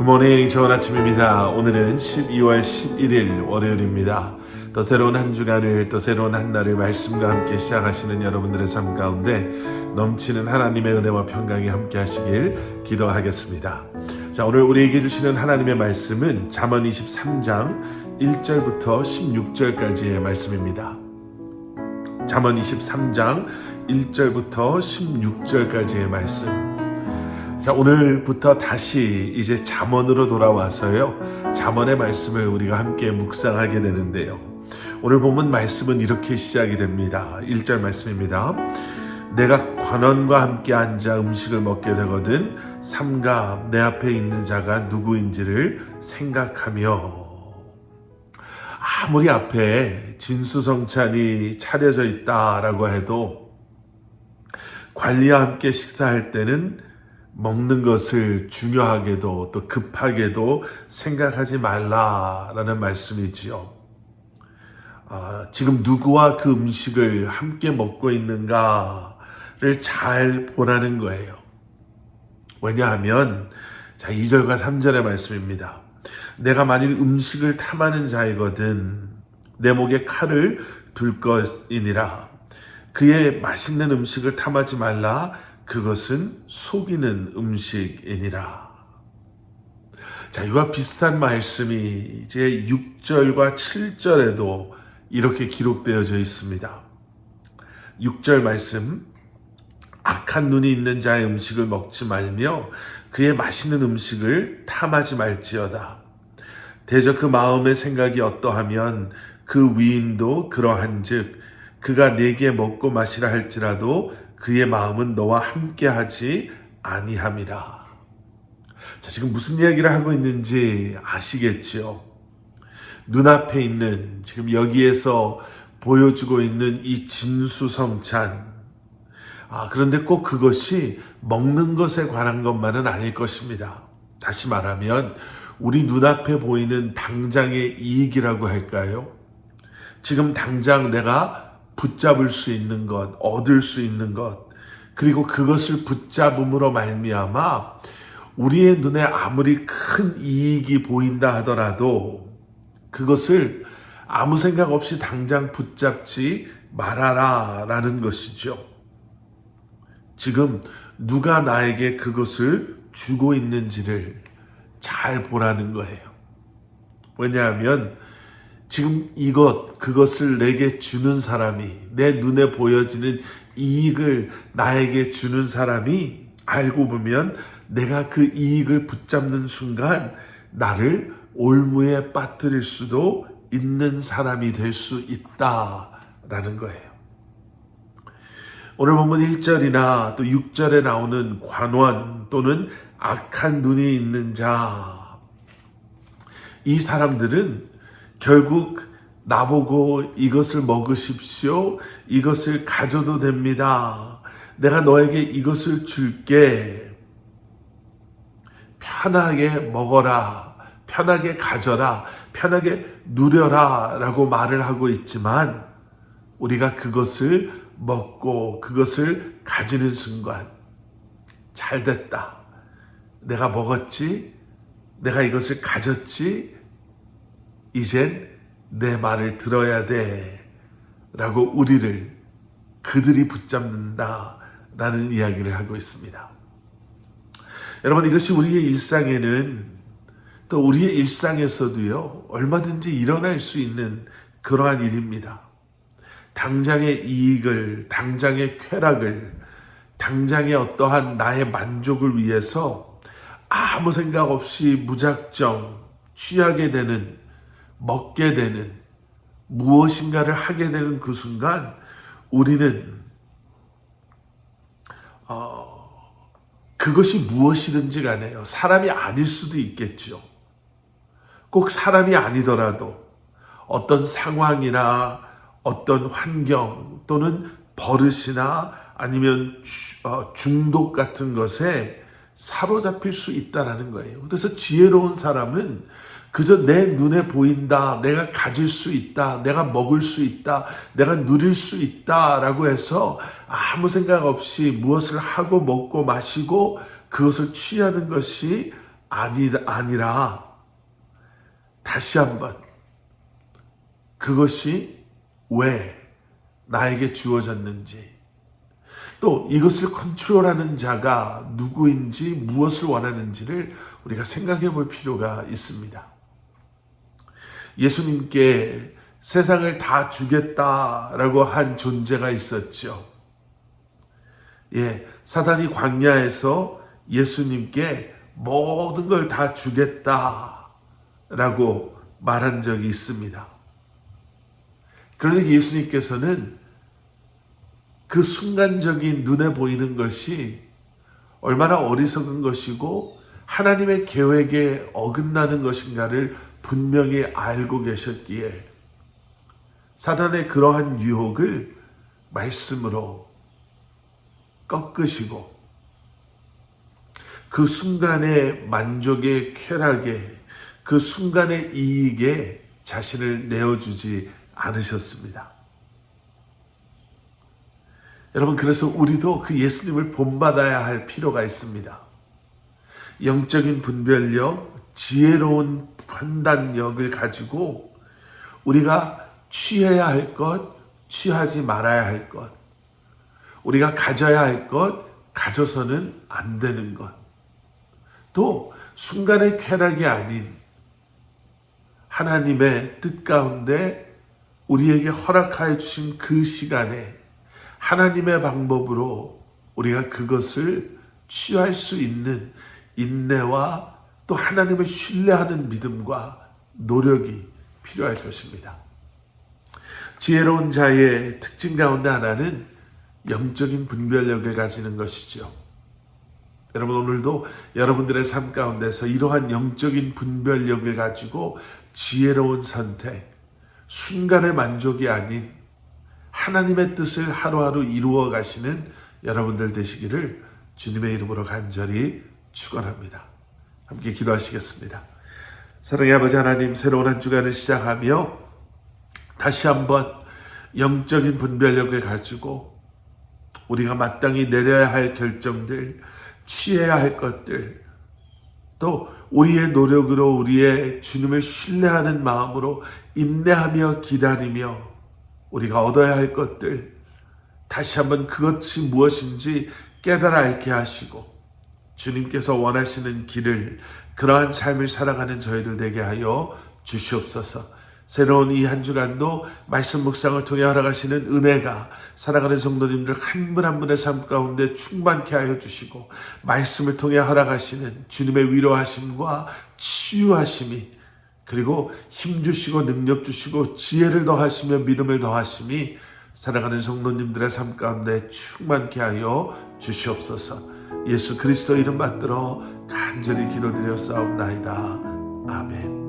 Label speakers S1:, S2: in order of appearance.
S1: 굿모닝 좋은 아침입니다. 오늘은 12월 11일 월요일입니다. 또 새로운 한 주간을 또 새로운 한 날을 말씀과 함께 시작하시는 여러분들의 삶 가운데 넘치는 하나님의 은혜와 평강이 함께 하시길 기도하겠습니다. 자, 오늘 우리에게 주시는 하나님의 말씀은 잠언 23장 1절부터 16절까지의 말씀입니다. 잠언 23장 1절부터 16절까지의 말씀. 자, 오늘부터 다시 이제 잠언으로 돌아와서요. 잠언의 말씀을 우리가 함께 묵상하게 되는데요. 오늘 본문 말씀은 이렇게 시작이 됩니다. 1절 말씀입니다. 내가 관원과 함께 앉아 음식을 먹게 되거든 삼가 내 앞에 있는 자가 누구인지를 생각하며 아무리 앞에 진수성찬이 차려져 있다라고 해도 관리와 함께 식사할 때는 먹는 것을 중요하게도 또 급하게도 생각하지 말라라는 말씀이지요. 아, 지금 누구와 그 음식을 함께 먹고 있는가를 잘 보라는 거예요. 왜냐하면 자 2절과 3절의 말씀입니다. 내가 만일 음식을 탐하는 자이거든 내 목에 칼을 둘 것이니라 그의 맛있는 음식을 탐하지 말라 그것은 속이는 음식이니라. 자, 이와 비슷한 말씀이 이제 6절과 7절에도 이렇게 기록되어져 있습니다. 6절 말씀, 악한 눈이 있는 자의 음식을 먹지 말며 그의 맛있는 음식을 탐하지 말지어다. 대저 그 마음의 생각이 어떠하면 그 위인도 그러한 즉, 그가 내게 먹고 마시라 할지라도 그의 마음은 너와 함께하지 아니함이라. 자, 지금 무슨 이야기를 하고 있는지 아시겠지요? 눈앞에 있는, 지금 여기에서 보여주고 있는 이 진수성찬. 아, 그런데 꼭 그것이 먹는 것에 관한 것만은 아닐 것입니다. 다시 말하면, 우리 눈앞에 보이는 당장의 이익이라고 할까요? 지금 당장 내가 붙잡을 수 있는 것, 얻을 수 있는 것, 그리고 그것을 붙잡음으로 말미암아 우리의 눈에 아무리 큰 이익이 보인다 하더라도 그것을 아무 생각 없이 당장 붙잡지 말아라 라는 것이죠. 지금 누가 나에게 그것을 주고 있는지를 잘 보라는 거예요. 왜냐하면 지금 이것, 그것을 내게 주는 사람이, 내 눈에 보여지는 이익을 나에게 주는 사람이 알고 보면 내가 그 이익을 붙잡는 순간 나를 올무에 빠뜨릴 수도 있는 사람이 될 수 있다라는 거예요. 오늘 본문 1절이나 또 6절에 나오는 관원 또는 악한 눈이 있는 자. 이 사람들은 결국 나보고 이것을 먹으십시오. 이것을 가져도 됩니다. 내가 너에게 이것을 줄게. 편하게 먹어라. 편하게 가져라. 편하게 누려라. 라고 말을 하고 있지만 우리가 그것을 먹고 그것을 가지는 순간 잘 됐다. 내가 먹었지. 내가 이것을 가졌지. 이젠 내 말을 들어야 돼. 라고 우리를 그들이 붙잡는다. 라는 이야기를 하고 있습니다. 여러분, 이것이 우리의 일상에는 또 우리의 일상에서도요, 얼마든지 일어날 수 있는 그러한 일입니다. 당장의 이익을, 당장의 쾌락을, 당장의 어떠한 나의 만족을 위해서 아무 생각 없이 무작정 취하게 되는 먹게 되는 무엇인가를 하게 되는 그 순간 우리는 어, 그것이 무엇이든지 간에요. 사람이 아닐 수도 있겠죠. 꼭 사람이 아니더라도 어떤 상황이나 어떤 환경 또는 버릇이나 아니면 어, 중독 같은 것에 사로잡힐 수 있다라는 거예요. 그래서 지혜로운 사람은 그저 내 눈에 보인다, 내가 가질 수 있다, 내가 먹을 수 있다, 내가 누릴 수 있다라고 해서 아무 생각 없이 무엇을 하고 먹고 마시고 그것을 취하는 것이 아니, 아니라 다시 한번 그것이 왜 나에게 주어졌는지 또 이것을 컨트롤하는 자가 누구인지 무엇을 원하는지를 우리가 생각해 볼 필요가 있습니다. 예수님께 세상을 다 주겠다라고 한 존재가 있었죠. 예, 사단이 광야에서 예수님께 모든 걸 다 주겠다라고 말한 적이 있습니다. 그런데 예수님께서는 그 순간적인 눈에 보이는 것이 얼마나 어리석은 것이고 하나님의 계획에 어긋나는 것인가를 분명히 알고 계셨기에 사단의 그러한 유혹을 말씀으로 꺾으시고 그 순간의 만족의 쾌락에 그 순간의 이익에 자신을 내어주지 않으셨습니다. 여러분, 그래서 우리도 그 예수님을 본받아야 할 필요가 있습니다. 영적인 분별력, 지혜로운 판단력을 가지고 우리가 취해야 할 것, 취하지 말아야 할 것, 우리가 가져야 할 것, 가져서는 안 되는 것, 또 순간의 쾌락이 아닌 하나님의 뜻 가운데 우리에게 허락하여 주신 그 시간에 하나님의 방법으로 우리가 그것을 취할 수 있는 인내와 또 하나님을 신뢰하는 믿음과 노력이 필요할 것입니다. 지혜로운 자의 특징 가운데 하나는 영적인 분별력을 가지는 것이죠. 여러분 오늘도 여러분들의 삶 가운데서 이러한 영적인 분별력을 가지고 지혜로운 선택, 순간의 만족이 아닌 하나님의 뜻을 하루하루 이루어 가시는 여러분들 되시기를 주님의 이름으로 간절히 축원합니다. 함께 기도하시겠습니다. 사랑의 아버지 하나님 새로운 한 주간을 시작하며 다시 한번 영적인 분별력을 가지고 우리가 마땅히 내려야 할 결정들, 취해야 할 것들, 또 우리의 노력으로 우리의 주님을 신뢰하는 마음으로 인내하며 기다리며 우리가 얻어야 할 것들, 다시 한번 그것이 무엇인지 깨달아 알게 하시고 주님께서 원하시는 길을 그러한 삶을 살아가는 저희들 되게 하여 주시옵소서. 새로운 이 한 주간도 말씀 묵상을 통해 허락하시는 은혜가 살아가는 성도님들 한 분 한 분의 삶 가운데 충만케 하여 주시고 말씀을 통해 허락하시는 주님의 위로하심과 치유하심이 그리고 힘 주시고 능력 주시고 지혜를 더하시며 믿음을 더하심이 살아가는 성도님들의 삶 가운데 충만케 하여 주시옵소서. 예수 그리스도 이름 받들어 간절히 기도드려 싸움나이다. 아멘.